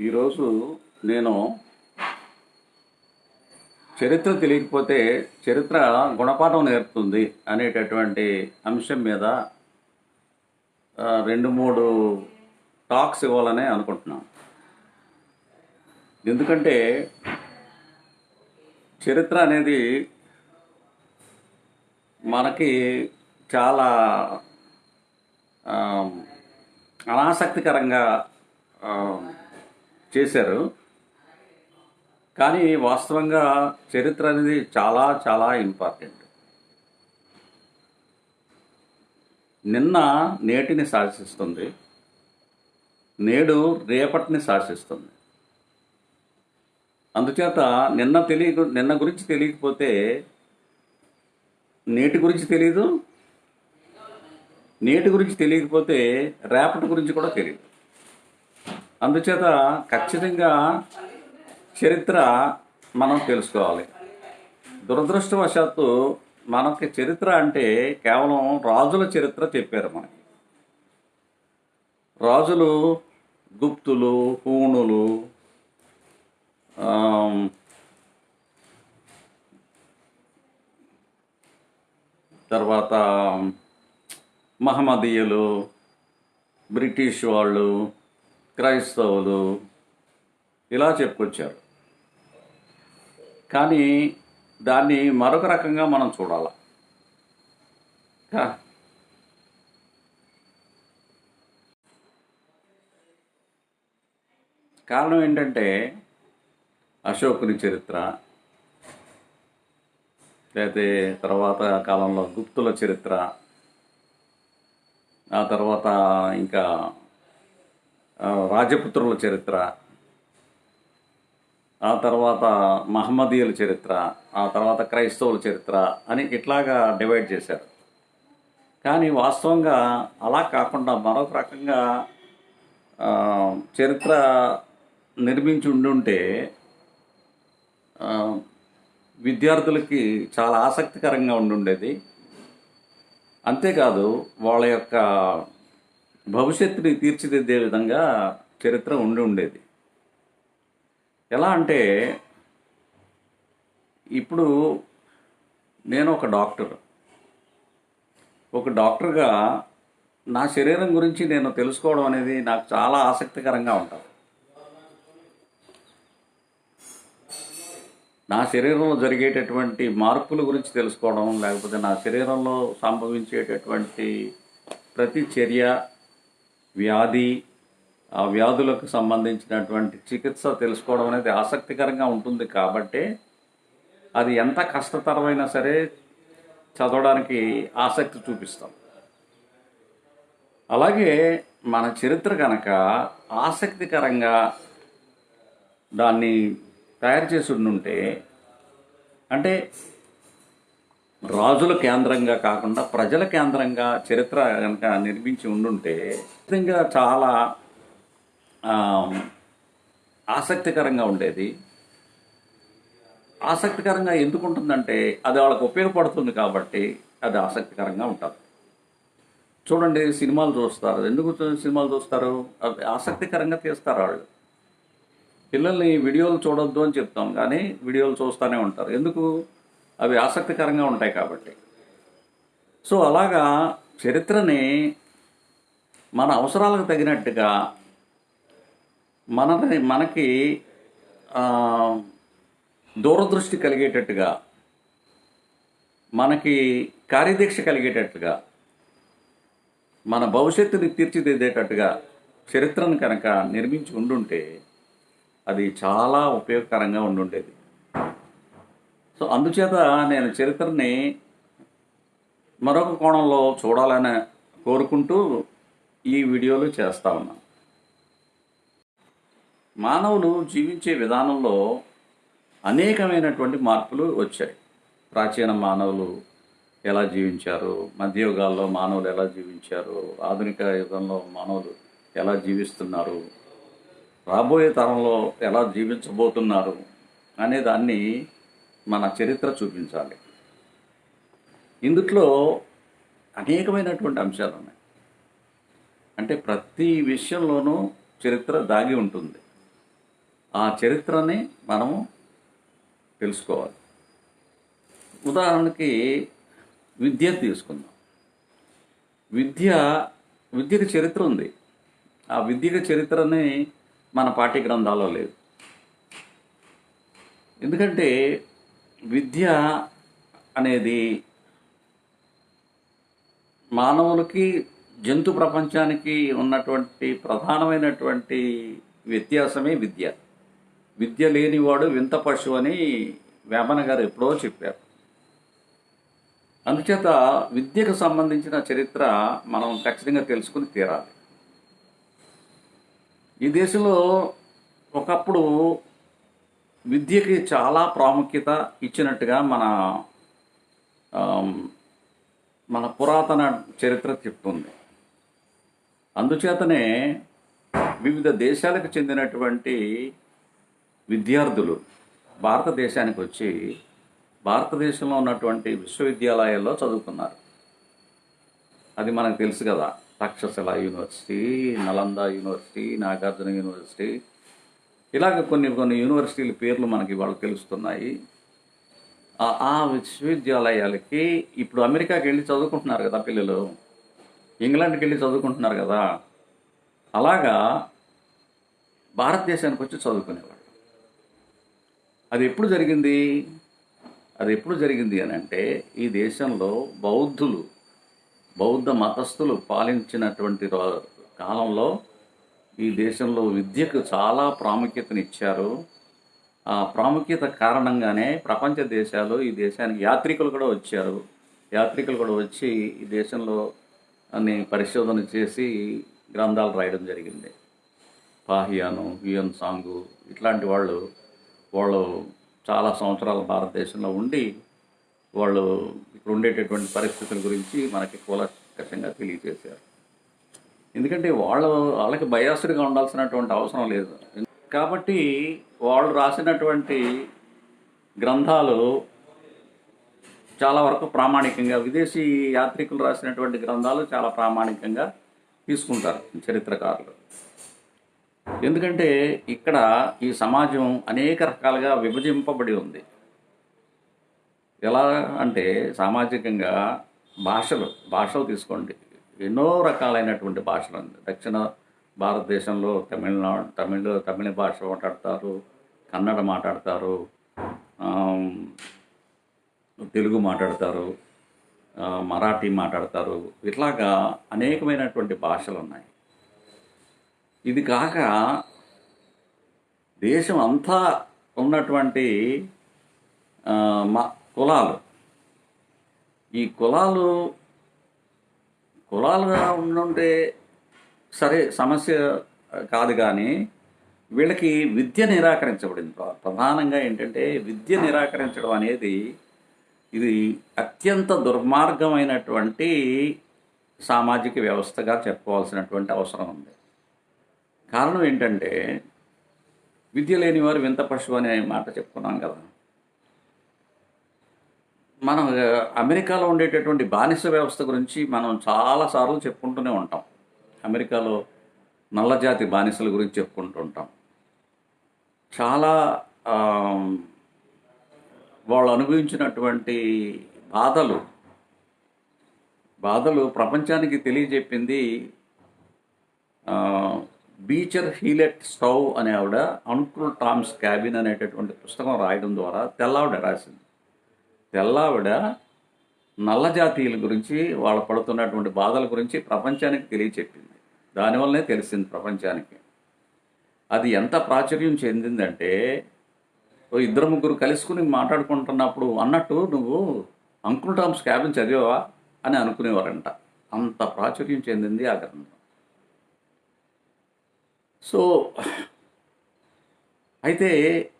ఈరోజు నేను చరిత్ర తెలియకపోతే చరిత్ర గుణపాఠం నేర్పుతుంది అనేటటువంటి అంశం మీద రెండు మూడు టాక్స్ ఇవ్వాలని అనుకుంటున్నాను. ఎందుకంటే చరిత్ర అనేది మనకి చాలా అనాసక్తికరంగా చేశారు. కానీ వాస్తవంగా చరిత్ర అనేది చాలా చాలా ఇంపార్టెంట్ నిన్న నేటిని శాసిస్తుంది. నేడు రేపటిని శాసిస్తుంది. అందుచేత నిన్న తెలియ నిన్న గురించి తెలియకపోతే నేటి గురించి తెలియదు నేటి గురించి తెలియకపోతే రేపటి గురించి కూడా తెలియదు అందుచేత ఖచ్చితంగా చరిత్ర మనం తెలుసుకోవాలి. దురదృష్టవశాత్తు మనకి చరిత్ర అంటే కేవలం రాజుల చరిత్ర చెప్పారు మనకి. రాజులు గుప్తులు హూణులు తర్వాత మహమ్మదీయులు బ్రిటిష్ వాళ్ళు క్రైస్తవులు ఇలా చెప్పుకొచ్చారు. కానీ దాన్ని మరొక రకంగా మనం చూడాల. కా- కారణం ఏంటంటే అశోకుని చరిత్ర లేకపోతే తర్వాత కాలంలో గుప్తుల చరిత్ర ఆ తర్వాత ఇంకా రాజపుత్రుల చరిత్ర ఆ తర్వాత మహమ్మదీయుల చరిత్ర ఆ తర్వాత క్రైస్తవుల చరిత్ర అని ఇట్లాగా డివైడ్ చేశారు. కానీ వాస్తవంగా అలా కాకుండా మరొక రకంగా చరిత్ర నిర్మించి ఉండుంటే విద్యార్థులకి చాలా ఆసక్తికరంగా ఉండుండేది. అంతేకాదు వాళ్ళ యొక్క భవిష్యత్తుని తీర్చిదిద్దే విధంగా చరిత్ర ఉండి ఉండేది. ఎలా అంటే ఇప్పుడు నేను ఒక డాక్టర్. ఒక డాక్టర్గా నా శరీరం గురించి నేను తెలుసుకోవడం అనేది నాకు చాలా ఆసక్తికరంగా ఉంటుంది. నా శరీరంలో జరిగేటటువంటి మార్పుల గురించి తెలుసుకోవడం లేకపోతే నా శరీరంలో సంభవించేటటువంటి ప్రతి చర్య వ్యాధి ఆ వ్యాధులకు సంబంధించినటువంటి చికిత్స తెలుసుకోవడం అనేది ఆసక్తికరంగా ఉంటుంది కాబట్టి అది ఎంత కష్టతరమైనా సరే చదవడానికి ఆసక్తి చూపిస్తాం. అలాగే మన చరిత్ర కనుక ఆసక్తికరంగా దాన్ని తయారు చేసి ఉంటే అంటే రాజుల కేంద్రంగా కాకుండా ప్రజల కేంద్రంగా చరిత్ర కనుక నిర్మించి ఉండుంటే నిజంగా చాలా ఆసక్తికరంగా ఉండేది. ఆసక్తికరంగా ఎందుకు ఉంటుందంటే అది వాళ్ళకు ఉపయోగపడుతుంది కాబట్టి అది ఆసక్తికరంగా ఉంటుంది. చూడండి సినిమాలు చూస్తారు. ఎందుకు సినిమాలు చూస్తారు? అవి ఆసక్తికరంగా తీస్తారు వాళ్ళు. పిల్లల్ని వీడియోలు చూడొద్దు అని చెప్తాం కానీ వీడియోలు చూస్తూనే ఉంటారు. ఎందుకు? అవి ఆసక్తికరంగా ఉంటాయి కాబట్టి. సో అలాగా చరిత్రని మన అవసరాలకు తగినట్టుగా మనని మనకి దూరదృష్టి కలిగేటట్టుగా మనకి కార్యదీక్ష కలిగేటట్టుగా మన భవిష్యత్తుని తీర్చిదిద్దేటట్టుగా చరిత్రను కనుక నిర్మించి ఉండుంటే అది చాలా ఉపయోగకరంగా ఉండుండేది. సో అందుచేత నేను చరిత్రని మరొక కోణంలో చూడాలని కోరుకుంటూ ఈ వీడియోలు చేస్తా ఉన్నాను మానవులు జీవించే విధానంలో అనేకమైనటువంటి మార్పులు వచ్చాయి. ప్రాచీన మానవులు ఎలా జీవించారు? మధ్యయుగాల్లో మానవులు ఎలా జీవించారు? ఆధునిక యుగంలో మానవులు ఎలా జీవిస్తున్నారు? రాబోయే తరంలో ఎలా జీవించబోతున్నారు? అనే దాన్ని మన చరిత్ర చూపించాలి. ఇందుట్లో అనేకమైనటువంటి అంశాలు ఉన్నాయి. అంటే ప్రతి విషయంలోనూ చరిత్ర దాగి ఉంటుంది. ఆ చరిత్రని మనము తెలుసుకోవాలి. ఉదాహరణకి విద్య తీసుకుందాం. విద్య విద్యకు చరిత్ర ఉంది. ఆ విద్యకు చరిత్రని మన పాఠ్య గ్రంథాల్లో లేదు. ఎందుకంటే విద్య అనేది మానవులకి జంతు ప్రపంచానికి ఉన్నటువంటి ప్రధానమైనటువంటి వ్యత్యాసమే విద్య. విద్య లేనివాడు వింత పశువు అని వేమన గారు ఎప్పుడో చెప్పారు. అందుచేత విద్యకు సంబంధించిన చరిత్ర మనం ఖచ్చితంగా తెలుసుకుని తీరాలి. ఈ దేశంలో ఒకప్పుడు విద్యకి చాలా ప్రాముఖ్యత ఇచ్చినట్టుగా మన మన పురాతన చరిత్ర చెప్తుంది. అందుచేతనే వివిధ దేశాలకు చెందినటువంటి విద్యార్థులు భారతదేశానికి వచ్చి భారతదేశంలో ఉన్నటువంటి విశ్వవిద్యాలయాల్లో చదువుకున్నారు. అది మనకు తెలుసు కదా Takshashila university Nalanda university Nagarjuna university ఇలాగ కొన్ని కొన్ని యూనివర్సిటీల పేర్లు మనకి ఇవాళ తెలుస్తున్నాయి. ఆ- విశ్వవిద్యాలయాలకి ఇప్పుడు అమెరికాకి వెళ్ళి చదువుకుంటున్నారు కదా పిల్లలు. ఇంగ్లాండ్కి వెళ్ళి చదువుకుంటున్నారు కదా. అలాగా భారతదేశానికి వచ్చి చదువుకునేవాళ్ళు. అది ఎప్పుడు జరిగింది? అది ఎప్పుడు జరిగింది అని అంటే ఈ దేశంలో బౌద్ధులు బౌద్ధ మతస్థులు పాలించినటువంటి కాలంలో ఈ దేశంలో విద్యకు చాలా ప్రాముఖ్యతనిచ్చారు. ఆ ప్రాముఖ్యత కారణంగానే ప్రపంచ దేశాలు ఈ దేశానికి యాత్రికులు కూడా వచ్చారు. యాత్రికులు కూడా వచ్చి ఈ దేశంలో అన్ని పరిశోధన చేసి గ్రంథాలు రాయడం జరిగింది. పాహియాను యుఎన్ సాంగు ఇట్లాంటి వాళ్ళు వాళ్ళు చాలా సంవత్సరాలు భారతదేశంలో ఉండి వాళ్ళు ఇప్పుడు ఉండేటటువంటి పరిస్థితుల గురించి మనకి కూలంకషంగా తెలియజేశారు. ఎందుకంటే వాళ్ళు వాళ్ళకి బయాసుడిగా ఉండాల్సినటువంటి అవసరం లేదు. కాబట్టి వాళ్ళు రాసినటువంటి గ్రంథాలు చాలా వరకు ప్రామాణికంగా విదేశీ యాత్రికులు రాసినటువంటి గ్రంథాలు చాలా ప్రామాణికంగా తీసుకుంటారు చరిత్రకారులు. ఎందుకంటే ఇక్కడ ఈ సమాజం అనేక రకాలుగా విభజింపబడి ఉంది. ఎలా అంటే సామాజికంగా భాషలు భాషలు తీసుకోండి. ఎన్నో రకాలైనటువంటి భాషలు. ఉంది దక్షిణ భారతదేశంలో తమిళనాడు తమిళ తమిళ భాష మాట్లాడతారు కన్నడ మాట్లాడతారు తెలుగు మాట్లాడతారు మరాఠీ మాట్లాడతారు. ఇట్లాగా అనేకమైనటువంటి భాషలు ఉన్నాయి. ఇది కాక దేశం అంతా ఉన్నటువంటి మా కులాలు. ఈ కులాలు కులాలుగా ఉండుంటే సరే సమస్య కాదు కానీ వీళ్ళకి విద్య నిరాకరించబడింది. ప్రధానంగా ఏంటంటే విద్య నిరాకరించడం అనేది ఇది అత్యంత దుర్మార్గమైనటువంటి సామాజిక వ్యవస్థగా చెప్పుకోవాల్సినటువంటి అవసరం ఉంది. కారణం ఏంటంటే విద్య లేని వారు వింత పశువు అనే మాట చెప్పుకున్నాం కదా. మనం అమెరికాలో ఉండేటటువంటి బానిస వ్యవస్థ గురించి మనం చాలాసార్లు చెప్పుకుంటూనే ఉంటాం. అమెరికాలో నల్లజాతి బానిసల గురించి చెప్పుకుంటూ ఉంటాం. చాలా వాళ్ళు అనుభవించినటువంటి బాధలు బాధలు ప్రపంచానికి తెలియజెప్పింది బీచర్ హీలెట్ స్టవ్ అనే ఆవిడ అంకుల్ టామ్స్ క్యాబిన్ అనేటటువంటి పుస్తకం రాయడం ద్వారా తెల్లావిడ రాసింది. తెల్లావిడ నల్ల జాతీయుల గురించి వాళ్ళు పడుతున్నటువంటి బాధల గురించి ప్రపంచానికి తెలియచెప్పింది. దానివల్లనే తెలిసింది ప్రపంచానికి. అది ఎంత ప్రాచుర్యం చెందిందంటే ఇద్దరు ముగ్గురు కలుసుకుని మాట్లాడుకుంటున్నప్పుడు అన్నట్టు నువ్వు అంకుల్ టామ్స్ క్యాబిన్ చదివావా అని అనుకునేవారంట. అంత ప్రాచుర్యం చెందింది ఆ గ్రంథం. సో అయితే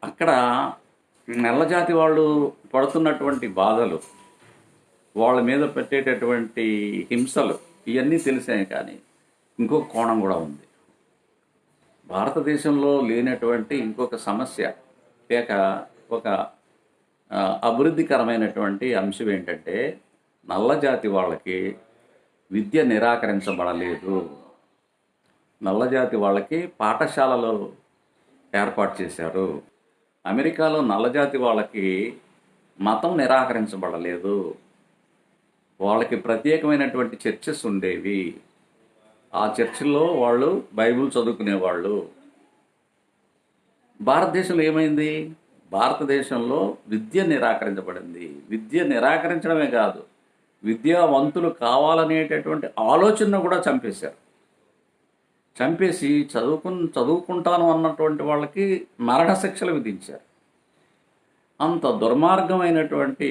అక్కడ నల్లజాతి వాళ్ళు పడుతున్నటువంటి బాధలు వాళ్ళ మీద పెట్టేటటువంటి హింసలు ఇవన్నీ తెలిసాయి కానీ ఇంకొక కోణం కూడా ఉంది. భారతదేశంలో లేనటువంటి ఇంకొక సమస్య లేక ఒక అభివృద్ధికరమైనటువంటి అంశం ఏంటంటే నల్లజాతి వాళ్ళకి విద్య నిరాకరించబడలేదు. నల్లజాతి వాళ్ళకి పాఠశాలలో ఏర్పాటు చేశారు. అమెరికాలో నల్లజాతి వాళ్ళకి మతం నిరాకరించబడలేదు. వాళ్ళకి ప్రత్యేకమైనటువంటి చర్చెస్ ఉండేవి. ఆ చర్చిల్లో వాళ్ళు బైబిల్ చదువుకునేవాళ్ళు. భారతదేశంలో ఏమైంది? భారతదేశంలో విద్య నిరాకరించబడింది. విద్య నిరాకరించడమే కాదు విద్యావంతులు కావాలనేటటువంటి ఆలోచనను కూడా చంపేశారు. చంపేసి చదువుకు చదువుకుంటాను అన్నటువంటి వాళ్ళకి మరణశిక్షలు విధించారు. అంత దుర్మార్గమైనటువంటి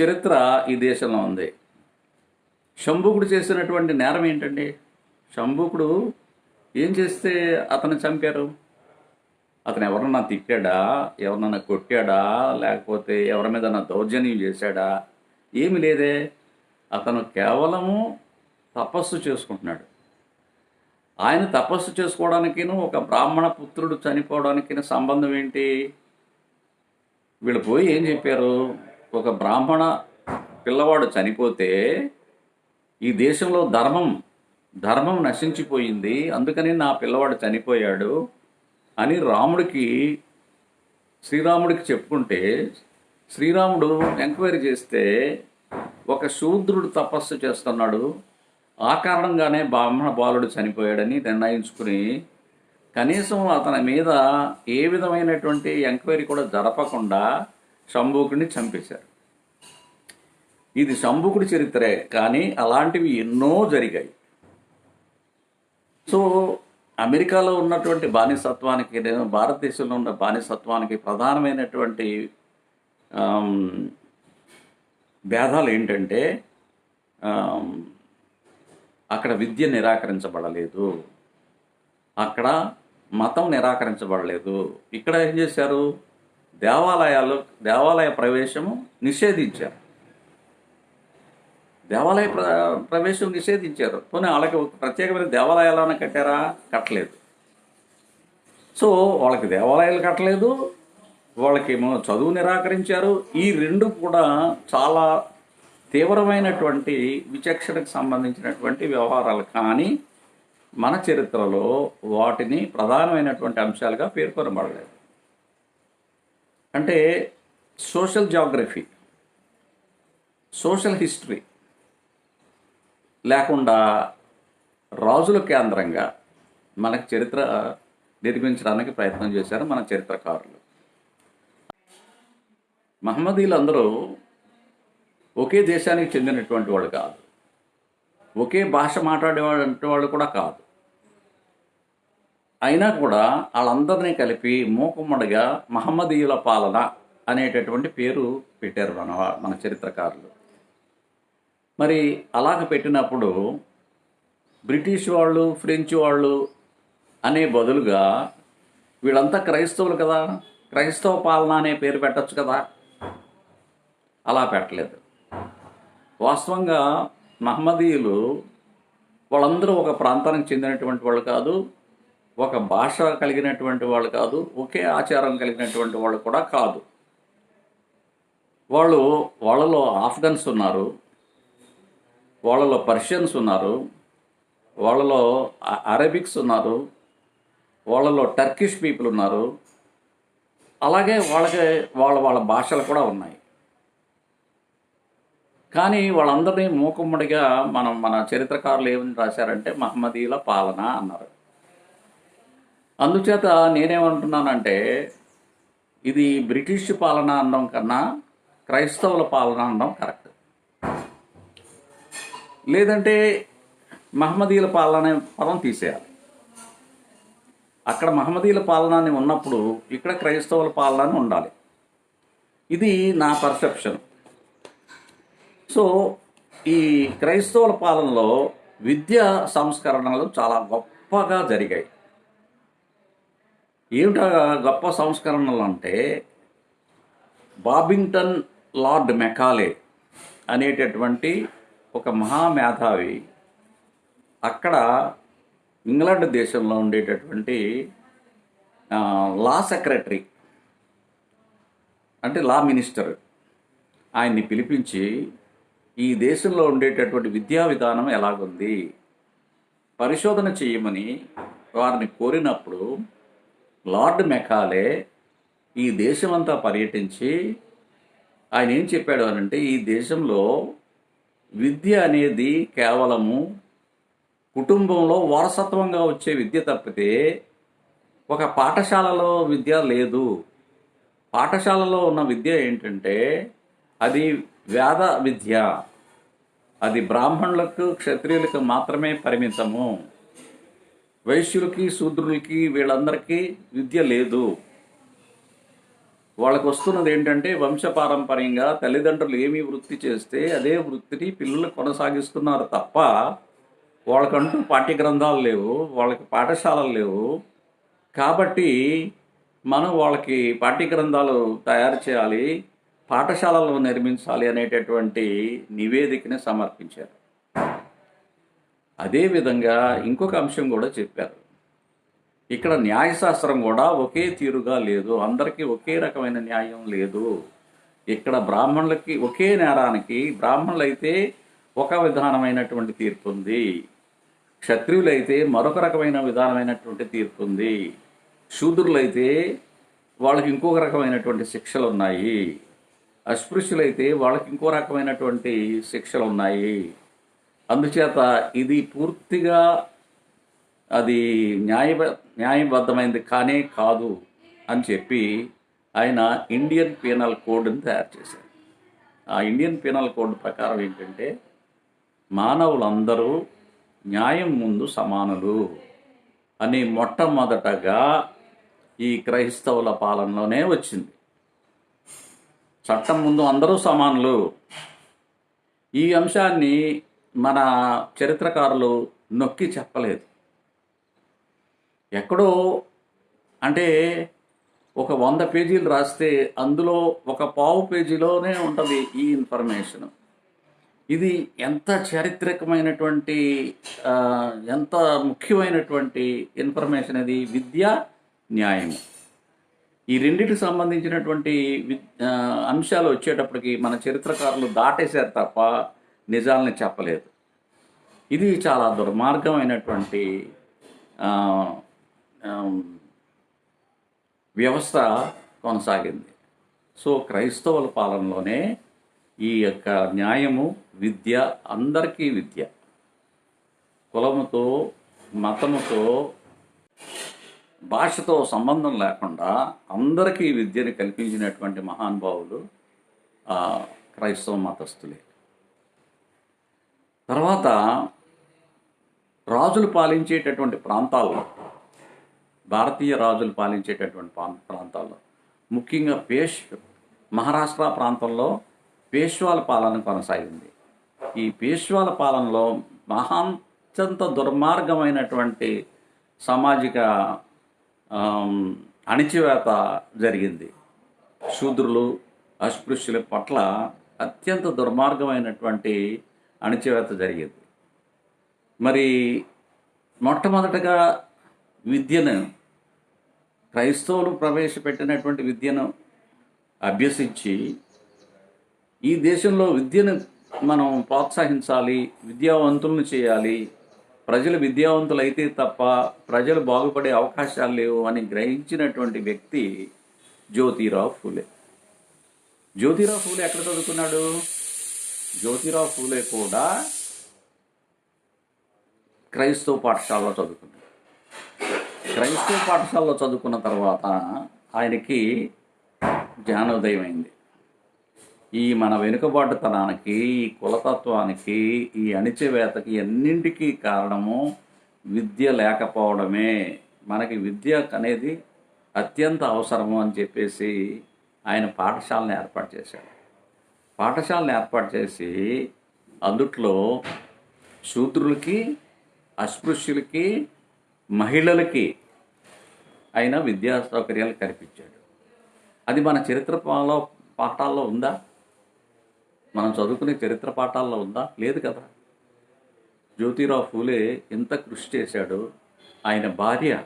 చరిత్ర ఈ దేశంలో ఉంది. శంభుకుడు చేసినటువంటి నేరం ఏంటండి? శంభుకుడు ఏం చేస్తే అతను చంపారు? అతను ఎవరన్నా తిట్టాడా? ఎవరినన్నా కొట్టాడా? లేకపోతే ఎవరి మీద దౌర్జన్యం చేశాడా? ఏమి లేదే. అతను కేవలము తపస్సు చేసుకుంటున్నాడు. ఆయన తపస్సు చేసుకోవడానికిను ఒక బ్రాహ్మణ పుత్రుడు చనిపోవడానికి సంబంధం ఏంటి? వీళ్ళు పోయి ఏం చెప్పారు? ఒక బ్రాహ్మణ పిల్లవాడు చనిపోతే ఈ దేశంలో ధర్మం ధర్మం నశించిపోయింది అందుకని నా పిల్లవాడు చనిపోయాడు అని రాముడికి శ్రీరాముడికి చెప్పుకుంటే శ్రీరాముడు ఎంక్వైరీ చేస్తే ఒక శూద్రుడు తపస్సు చేస్తున్నాడు ఆ కారణంగానే బ్రాహ్మణ బాలుడు చనిపోయాడని నిర్ణయించుకుని కనీసం అతని మీద ఏ విధమైనటువంటి ఎంక్వైరీ కూడా జరపకుండా శంభూకుడిని చంపేశారు. ఇది శంభుకుడి చరిత్రే కానీ అలాంటివి ఎన్నో జరిగాయి. సో అమెరికాలో ఉన్నటువంటి బానిసత్వానికి భారతదేశంలో ఉన్న బానిసత్వానికి ప్రధానమైనటువంటి భేదాలు ఏంటంటే అక్కడ విద్య నిరాకరించబడలేదు. అక్కడ మతం నిరాకరించబడలేదు. ఇక్కడ ఏం చేశారు? దేవాలయాలు దేవాలయ ప్రవేశము నిషేధించారు. దేవాలయ ప్ర ప్రవేశం నిషేధించారు. పోనీ వాళ్ళకి ప్రత్యేకమైన దేవాలయాలను కట్టారా? కట్టలేదు. సో వాళ్ళకి దేవాలయాలు కట్టలేదు. వాళ్ళకేమో చదువు నిరాకరించారు. ఈ రెండు కూడా చాలా తీవ్రమైనటువంటి విచక్షణకు సంబంధించినటువంటి వ్యవహారాలు కానీ మన చరిత్రలో వాటిని ప్రధానమైనటువంటి అంశాలుగా పేర్కొనబడలేదు. అంటే సోషల్ జాగ్రఫీ సోషల్ హిస్టరీ లేకుండా రాజుల కేంద్రంగా మనకు చరిత్ర నిర్మించడానికి ప్రయత్నం చేశారు మన చరిత్రకారులు. మహమ్మదీలు అందరూ ఒకే దేశానికి చెందినటువంటి వాళ్ళు కాదు. ఒకే భాష మాట్లాడేవాడు వాళ్ళు కూడా కాదు. అయినా కూడా వాళ్ళందరినీ కలిపి మూకుమ్మడిగా మహమ్మదీయుల పాలన అనేటటువంటి పేరు పెట్టారు మన మన చరిత్రకారులు. మరి అలాగ పెట్టినప్పుడు బ్రిటిష్ వాళ్ళు ఫ్రెంచ్ వాళ్ళు అనే బదులుగా వీళ్ళంతా క్రైస్తవులు కదా క్రైస్తవ పాలన అనే పేరు పెట్టచ్చు కదా? అలా పెట్టలేదు. వాస్తవంగా మహమ్మదీయులు వాళ్ళందరూ ఒక ప్రాంతానికి చెందినటువంటి వాళ్ళు కాదు ఒక భాష కలిగినటువంటి వాళ్ళు కాదు ఒకే ఆచారం కలిగినటువంటి వాళ్ళు కూడా కాదు. వాళ్ళు వాళ్ళలో ఆఫ్ఘన్స్ ఉన్నారు వాళ్ళలో పర్షియన్స్ ఉన్నారు వాళ్ళలో అరబిక్స్ ఉన్నారు వాళ్ళలో టర్కిష్ పీపుల్ ఉన్నారు. అలాగే వాళ్ళకి వాళ్ళ వాళ్ళ భాషలు కూడా ఉన్నాయి. కానీ వాళ్ళందరినీ మూకుమ్మడిగా మనం మన చరిత్రకారులు ఏమని రాశారంటే మహమ్మదీల పాలన అన్నారు. అందుచేత నేనేమంటున్నానంటే ఇది బ్రిటిష్ పాలన అనడం కన్నా క్రైస్తవుల పాలన అనడం కరెక్ట్. లేదంటే మహమ్మదీల పాలన అనే పదం తీసేయాలి. అక్కడ మహమ్మదీల పాలనని ఉన్నప్పుడు ఇక్కడ క్రైస్తవుల పాలన అని ఉండాలి. ఇది నా పర్సెప్షన్. సో ఈ క్రైస్తవుల పాలనలో విద్యా సంస్కరణలు చాలా గొప్పగా జరిగాయి. ఏమిటా గొప్ప సంస్కరణలు అంటే బాబింగ్టన్ లార్డ్ మెకాలే అనేటటువంటి ఒక మహామేధావి అక్కడ ఇంగ్లాండ్ దేశంలో ఉండేటటువంటి లా సెక్రటరీ అంటే లా మినిస్టర్ ఆయన్ని పిలిపించి ఈ దేశంలో ఉండేటటువంటి విద్యా విధానం ఎలాగుంది? పరిశోధన చేయమని వారిని కోరినప్పుడు లార్డ్ మెకాలే ఈ దేశమంతా పర్యటించి ఆయన ఏం చెప్పాడు అనంటే ఈ దేశంలో విద్య అనేది కేవలము కుటుంబంలో వారసత్వంగా వచ్చే విద్య తప్పితే ఒక పాఠశాలలో విద్య లేదు. పాఠశాలలో ఉన్న విద్య ఏంటంటే అది వేద విద్య. అది బ్రాహ్మణులకు క్షత్రియులకు మాత్రమే పరిమితము. వైశ్యులకి శూద్రులకి వీళ్ళందరికీ విద్య లేదు. వాళ్ళకు వస్తున్నది ఏంటంటే వంశపారంపర్యంగా తల్లిదండ్రులు ఏమి వృత్తి చేస్తే అదే వృత్తిని పిల్లలు కొనసాగిస్తున్నారు తప్ప వాళ్ళకంటూ పాఠ్య గ్రంథాలు లేవు వాళ్ళకి పాఠశాలలు లేవు. కాబట్టి మనం వాళ్ళకి పాఠ్య గ్రంథాలు తయారు చేయాలి. పాఠశాలలు నిర్మించాలి అనేటటువంటి నివేదికని సమర్పించారు. అదేవిధంగా ఇంకొక అంశం కూడా చెప్పారు. ఇక్కడ న్యాయశాస్త్రం కూడా ఒకే తీరుగా లేదు. అందరికీ ఒకే రకమైన న్యాయం లేదు. ఇక్కడ బ్రాహ్మణులకి ఒకే నేరానికి బ్రాహ్మణులైతే ఒక విధానమైనటువంటి తీర్పు ఉంది క్షత్రియులైతే మరొక రకమైన విధానమైనటువంటి తీర్పు ఉంది శూద్రులైతే వాళ్ళకి ఇంకొక రకమైనటువంటి శిక్షలు ఉన్నాయి అస్పృశ్యులైతే వాళ్ళకి ఇంకో రకమైనటువంటి శిక్షలు ఉన్నాయి అందుచేత ఇది పూర్తిగా అది న్యాయ న్యాయబద్ధమైనది కానే కాదు అని చెప్పి ఆయన ఇండియన్ పీనల్ కోడ్ని తయారు చేశారు. ఆ ఇండియన్ పీనల్ కోడ్ ప్రకారం ఏంటంటే మానవులందరూ న్యాయం ముందు సమానులు అని మొట్టమొదటగా ఈ క్రైస్తవుల పాలనలోనే వచ్చింది. చట్టం ముందు అందరూ సమానులు. ఈ అంశాన్ని మన చరిత్రకారులు నొక్కి చెప్పలేదు. ఎక్కడో అంటే ఒక వంద పేజీలు రాస్తే అందులో ఒక పావు పేజీలోనే ఉంటుంది ఈ ఇన్ఫర్మేషన్. ఇది ఎంత చారిత్రకమైనటువంటి ఎంత ముఖ్యమైనటువంటి ఇన్ఫర్మేషన్ ఇది? విద్య న్యాయం ఈ రెండింటికి సంబంధించినటువంటి వి- అంశాలు వచ్చేటప్పటికి మన చరిత్రకారులు దాటేశారు తప్ప నిజాలని చెప్పలేదు. ఇది చాలా దుర్మార్గమైనటువంటి వ్యవస్థ కొనసాగింది. సో క్రైస్తవుల పాలనలోనే ఈ యొక్క న్యాయము విద్య అందరికీ విద్య. కులముతో మతముతో భాషతో సంబంధం లేకుండా అందరికీ విద్యను కల్పించినటువంటి మహానుభావులు క్రైస్తవ మతస్థులే. తర్వాత రాజులు పాలించేటటువంటి ప్రాంతాల్లో భారతీయ రాజులు పాలించేటటువంటి ప్రాంతాల్లో ముఖ్యంగా పేష్ మహారాష్ట్ర ప్రాంతంలో పేష్వాల పాలన కొనసాగింది. ఈ పేష్వాల పాలనలో మహాంత్యంత దుర్మార్గమైనటువంటి సామాజిక అణిచివేత జరిగింది. శూద్రులు అస్పృశ్యుల పట్ల అత్యంత దుర్మార్గమైనటువంటి అణిచివేత జరిగింది. మరి మొట్టమొదటగా విద్యను క్రైస్తవులు ప్రవేశపెట్టినటువంటి విద్యను అభ్యసించి ఈ దేశంలో విద్యను మనం ప్రోత్సహించాలి విద్యావంతులను చేయాలి ప్రజలు విద్యావంతులైతే తప్ప ప్రజలు బాగుపడే అవకాశాలు లేవు అని గ్రహించినటువంటి వ్యక్తి జ్యోతిరావు ఫూలే. జ్యోతిరావు ఫూలే ఎక్కడ చదువుకున్నాడు? జ్యోతిరావు ఫూలే కూడా క్రైస్తవ పాఠశాలలో చదువుకున్నాడు. క్రైస్తవ పాఠశాలలో చదువుకున్న తర్వాత ఆయనకి జ్ఞానోదయం అయింది ఈ మన వెనుకబాటుతనానికి ఈ కులతత్వానికి ఈ అణిచివేతకి అన్నింటికీ కారణము విద్య లేకపోవడమే. మనకి విద్య అనేది అత్యంత అవసరము అని చెప్పేసి ఆయన పాఠశాలను ఏర్పాటు చేశాడు. పాఠశాలను ఏర్పాటు చేసి అందుట్లో శూద్రులకి అస్పృశ్యులకి మహిళలకి ఆయన విద్యా సౌకర్యాలు కల్పించాడు. అది మన చరిత్ర పాఠాల్లో ఉందా? మనం చదువుకునే చరిత్ర పాఠాల్లో ఉందా? లేదు కదా. జ్యోతిరావు ఫూలే ఎంత కృషి చేశాడు. ఆయన భార్య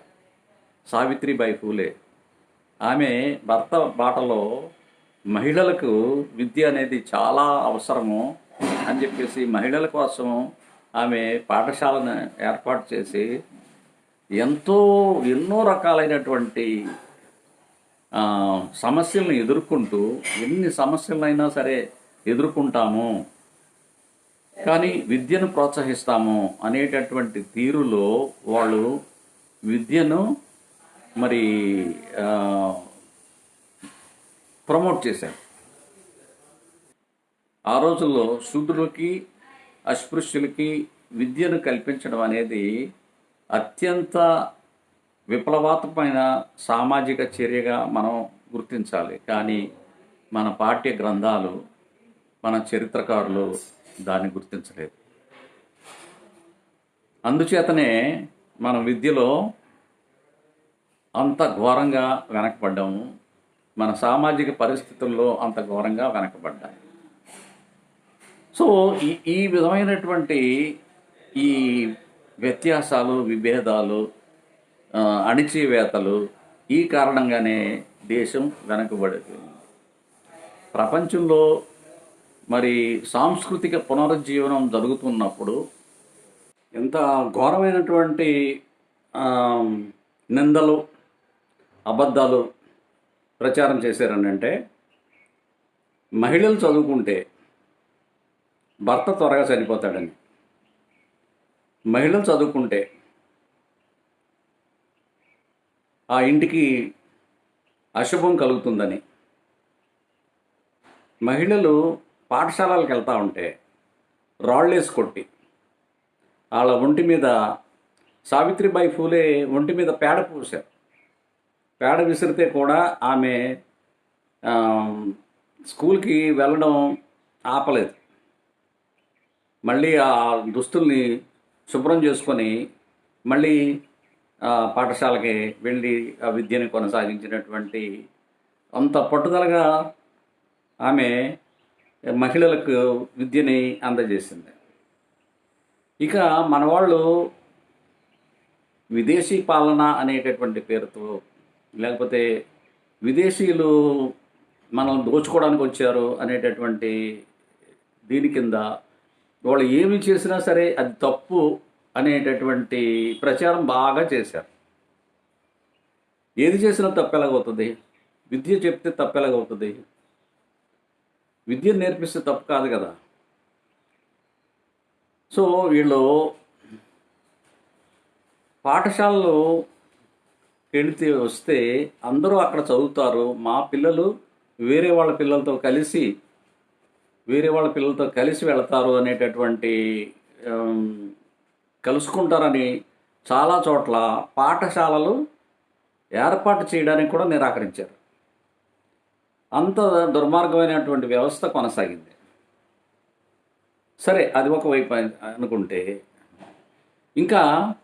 సావిత్రిబాయి ఫూలే. ఆమె భర్త బాటలో మహిళలకు విద్య అనేది చాలా అవసరము అని చెప్పేసి మహిళల కోసం ఆమె పాఠశాలను ఏర్పాటు చేసి ఎంతో ఎన్నో రకాలైనటువంటి సమస్యలను ఎదుర్కొంటూ ఎన్ని సమస్యలైనా సరే ఎదుర్కొంటాము. కానీ విద్యను ప్రోత్సహిస్తాము అనేటటువంటి తీరులో వాళ్ళు విద్యను మరి ప్రమోట్ చేశారు. ఆ రోజుల్లో శూద్రులకి అస్పృశ్యులకి విద్యను కల్పించడం అనేది అత్యంత విప్లవాత్మకమైన సామాజిక చర్యగా మనం గుర్తించాలి. కానీ మన పాఠ్య గ్రంథాలు మన చరిత్రకారులు దాన్ని గుర్తించలేదు. అందుచేతనే మనం విద్యలో అంత ఘోరంగా వెనకబడ్డాము మన సామాజిక పరిస్థితుల్లో అంత ఘోరంగా వెనకబడ్డాయి సో ఈ ఈ విధమైనటువంటి ఈ వ్యత్యాసాలు విభేదాలు అణిచివేతలు ఈ కారణంగానే దేశం వెనకబడిపోయింది ప్రపంచంలో మరి సాంస్కృతిక పునరుజ్జీవనం జరుగుతున్నప్పుడు ఎంత ఘోరమైనటువంటి నిందలు అబద్ధాలు ప్రచారం చేశారనంటే మహిళలు చదువుకుంటే భర్త త్వరగా చనిపోతాడని. మహిళలు చదువుకుంటే ఆ ఇంటికి అశుభం కలుగుతుందని. మహిళలు పాఠశాలలకు వెళ్తూ ఉంటే రాళ్ళేసి కొట్టి వాళ్ళ ఒంటి మీద సావిత్రిబాయి ఫూలే ఒంటి మీద పేడ పూశారు. పేడ విసిరితే కూడా ఆమె స్కూల్కి వెళ్ళడం ఆపలేదు. మళ్ళీ ఆ దుస్తుల్ని శుభ్రం చేసుకొని మళ్ళీ పాఠశాలకి వెళ్ళి ఆ విద్యని కొనసాగించినటువంటి అంత పట్టుదలగా ఆమె మహిళలకు విద్యని అందజేసింది. ఇక మన వాళ్ళు విదేశీ పాలన అనేటటువంటి పేరుతో లేకపోతే విదేశీయులు మనం దోచుకోవడానికి వచ్చారు అనేటటువంటి దీని కింద వాళ్ళు ఏమి చేసినా సరే అది తప్పు అనేటటువంటి ప్రచారం బాగా చేశారు. ఏది చేసినా తప్పెలాగవుతుంది విద్య చెప్తే తప్పెలాగవుతుంది విద్యను నేర్పిస్తే తప్పు కాదు కదా. సో వీళ్ళు పాఠశాలలో వెళితే వస్తే అందరూ అక్కడ చదువుతారు. మా పిల్లలు వేరే వాళ్ళ పిల్లలతో కలిసి వేరే వాళ్ళ పిల్లలతో కలిసి వెళతారు అనేటటువంటి కలుసుకుంటారని చాలా చోట్ల పాఠశాలలు ఏర్పాటు చేయడానికి కూడా నిరాకరించారు. అంత దుర్మార్గమైనటువంటి వ్యవస్థ కొనసాగింది. సరే అది ఒకవైపు అనుకుంటే ఇంకా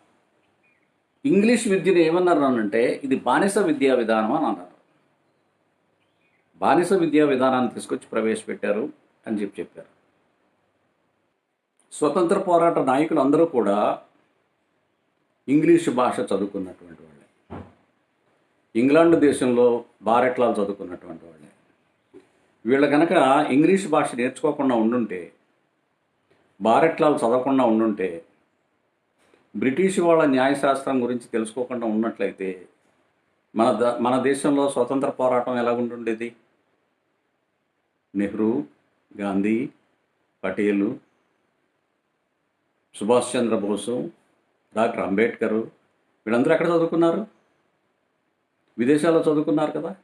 ఇంగ్లీష్ విద్యను ఏమన్నారు అంటే ఇది బానిస విద్యా విధానం అని అన్నారు. బానిస విద్యా విధానాన్ని తీసుకొచ్చి ప్రవేశపెట్టారు అని చెప్పి చెప్పారు. స్వతంత్ర పోరాట నాయకులు అందరూ కూడా ఇంగ్లీష్ భాష చదువుకున్నటువంటి వాళ్ళే. ఇంగ్లాండ్ దేశంలో బారెట్లాలు చదువుకున్నటువంటి వీళ్ళు వీళ్ళ కనుక ఇంగ్లీష్ భాష నేర్చుకోకుండా ఉండుంటే బారెట్లాలు చదవకుండా ఉండుంటే బ్రిటిష్ వాళ్ళ న్యాయశాస్త్రం గురించి తెలుసుకోకుండా ఉన్నట్లయితే మన ద మన దేశంలో స్వతంత్ర పోరాటం ఎలా ఉండుండేది? నెహ్రూ గాంధీ పటేలు సుభాష్ చంద్రబోసు డాక్టర్ అంబేద్కర్ వీళ్ళందరూ ఎక్కడ చదువుకున్నారు? విదేశాల్లో చదువుకున్నారు కదా?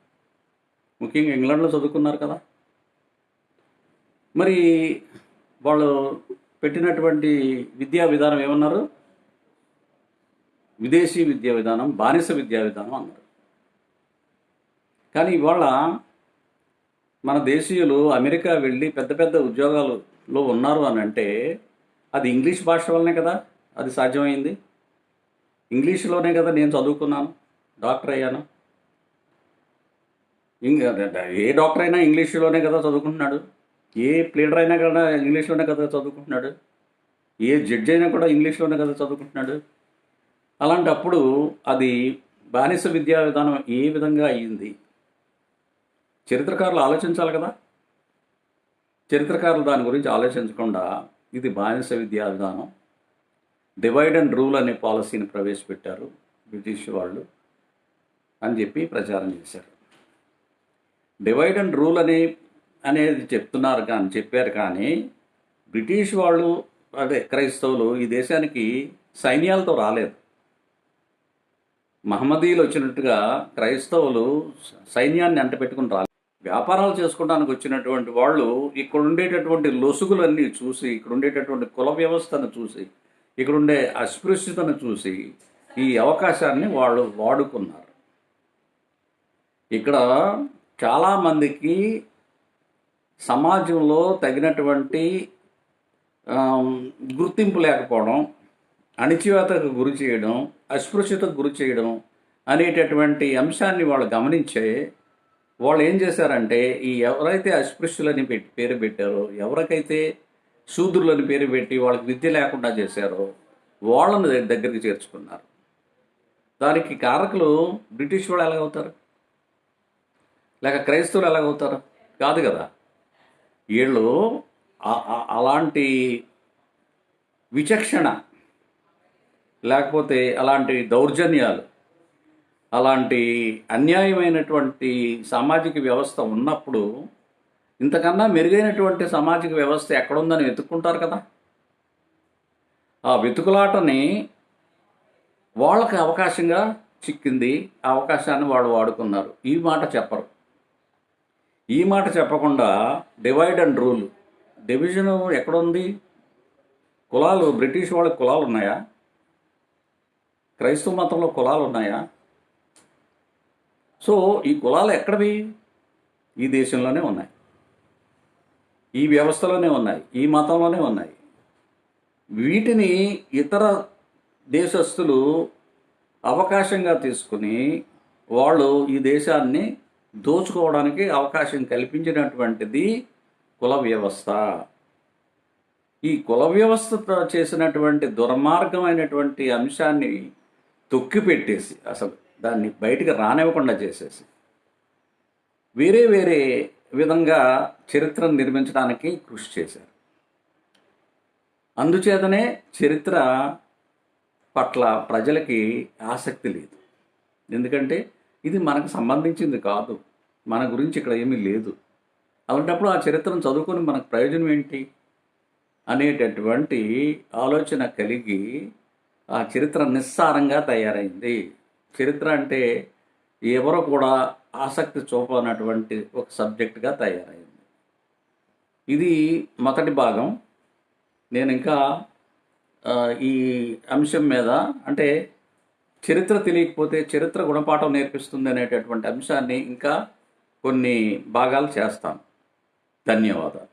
ముఖ్యంగా ఇంగ్లాండ్లో చదువుకున్నారు కదా? మరి వాళ్ళు పెట్టినటువంటి విద్యా విధానం ఏమన్నారు? విదేశీ విద్యా విధానం బానిస విద్యా విధానం అన్నారు. కానీ ఇవాళ మన దేశీయులు అమెరికా వెళ్ళి పెద్ద పెద్ద ఉద్యోగాలలో ఉన్నారు అని అంటే అది ఇంగ్లీష్ భాష వల్లనే కదా అది సాధ్యమైంది. ఇంగ్లీష్లోనే కదా నేను చదువుకున్నాను డాక్టర్ అయ్యాను. ఇంగ్ ఏ డాక్టర్ అయినా ఇంగ్లీష్లోనే కదా చదువుకుంటున్నాడు. ఏ ప్లేడర్ అయినా కూడా ఇంగ్లీష్లోనే కదా చదువుకుంటున్నాడు? ఏ జడ్జి అయినా కూడా ఇంగ్లీష్లోనే కదా చదువుకుంటున్నాడు? అలాంటప్పుడు అది బానిస విద్యా విధానం ఏ విధంగా అయ్యింది? చరిత్రకారులు ఆలోచించాలి కదా? చరిత్రకారులు దాని గురించి ఆలోచించకుండా ఇది బానిస విద్యా విధానం. డివైడ్ అండ్ రూల్ అనే పాలసీని ప్రవేశపెట్టారు బ్రిటిష్ వాళ్ళు అని చెప్పి ప్రచారం చేశారు. డివైడ్ అండ్ రూల్ అనే అనేది చెప్తున్నారు కానీ చెప్పారు కానీ బ్రిటిష్ వాళ్ళు అదే క్రైస్తవులు ఈ దేశానికి సైన్యాలతో రాలేదు. మహమ్మదీలు వచ్చినట్టుగా క్రైస్తవులు సైన్యాన్ని అంటపెట్టుకుని రాలేదు. వ్యాపారాలు చేసుకోవడానికి వచ్చినటువంటి వాళ్ళు ఇక్కడ ఉండేటటువంటి లొసుగులన్నీ చూసి ఇక్కడ ఉండేటటువంటి కుల వ్యవస్థను చూసి ఇక్కడ ఉండే అస్పృశ్యతను చూసి ఈ అవకాశాన్ని వాళ్ళు వాడుకున్నారు. ఇక్కడ చాలామందికి సమాజంలో తగినటువంటి గుర్తింపు లేకపోవడం అణిచివేతకు గురి చేయడం అస్పృశ్యతకు గురి చేయడం అనేటటువంటి అంశాన్ని వాళ్ళు గమనించే వాళ్ళు ఏం చేశారంటే ఈ ఎవరైతే అస్పృశ్యులని పెట్టి పేరు పెట్టారో ఎవరికైతే శూద్రులని పేరు పెట్టి వాళ్ళకి విద్య లేకుండా చేశారో వాళ్ళని దగ్గరికి చేర్చుకున్నారు. దానికి కారకులు బ్రిటిష్ వాళ్ళు ఎలాగవుతారు? లేక క్రైస్తవులు ఎలాగవుతారు? కాదు కదా. వీళ్ళు అలాంటి విచక్షణ లేకపోతే అలాంటి దౌర్జన్యాలు అలాంటి అన్యాయమైనటువంటి సామాజిక వ్యవస్థ ఉన్నప్పుడు ఇంతకన్నా మెరుగైనటువంటి సామాజిక వ్యవస్థ ఎక్కడుందని వెతుక్కుంటారు కదా. ఆ వెతుకులాటని వాళ్ళకి అవకాశంగా చిక్కింది ఆ అవకాశాన్ని వాళ్ళు వాడుకున్నారు. ఈ మాట చెప్పరు. ఈ మాట చెప్పకుండా డివైడ్ అండ్ రూల్ డివిజన్ ఎక్కడుంది? కులాలు బ్రిటిష్ వాళ్ళకి కులాలు ఉన్నాయా? క్రైస్తవ మతంలో కులాలు ఉన్నాయా? సో ఈ కులాలు ఎక్కడవి? ఈ దేశంలోనే ఉన్నాయి. ఈ వ్యవస్థలోనే ఉన్నాయి. ఈ మతంలోనే ఉన్నాయి. వీటిని ఇతర దేశస్తులు అవకాశంగా తీసుకుని వాళ్ళు ఈ దేశాన్ని దోచుకోవడానికి అవకాశం కల్పించినటువంటిది కుల వ్యవస్థ. ఈ కుల వ్యవస్థ చేసినటువంటి దుర్మార్గమైనటువంటి అంశాన్ని తొక్కిపెట్టేసి అసలు దాన్ని బయటికి రానివ్వకుండా చేసేసి వేరే వేరే విధంగా చరిత్రను నిర్మించడానికి కృషి చేశారు. అందుచేతనే చరిత్ర పట్ల ప్రజలకి ఆసక్తి లేదు. ఎందుకంటే ఇది మనకు సంబంధించింది కాదు. మన గురించి ఇక్కడ ఏమీ లేదు. అలాంటప్పుడు ఆ చరిత్రను చదువుకొని మనకు ప్రయోజనం ఏంటి? అనేటటువంటి ఆలోచన కలిగి ఆ చరిత్ర నిస్సారంగా తయారైంది. చరిత్ర అంటే ఎవరో కూడా ఆసక్తి చూపనటువంటి ఒక సబ్జెక్టుగా తయారైంది. ఇది మొదటి భాగం. నేను ఇంకా ఈ అంశం మీద అంటే చరిత్ర తెలియకపోతే చరిత్ర గుణపాఠం నేర్పిస్తుంది అనేటటువంటి అంశాన్ని ఇంకా కొన్ని భాగాలు చేస్తాను. ధన్యవాదాలు.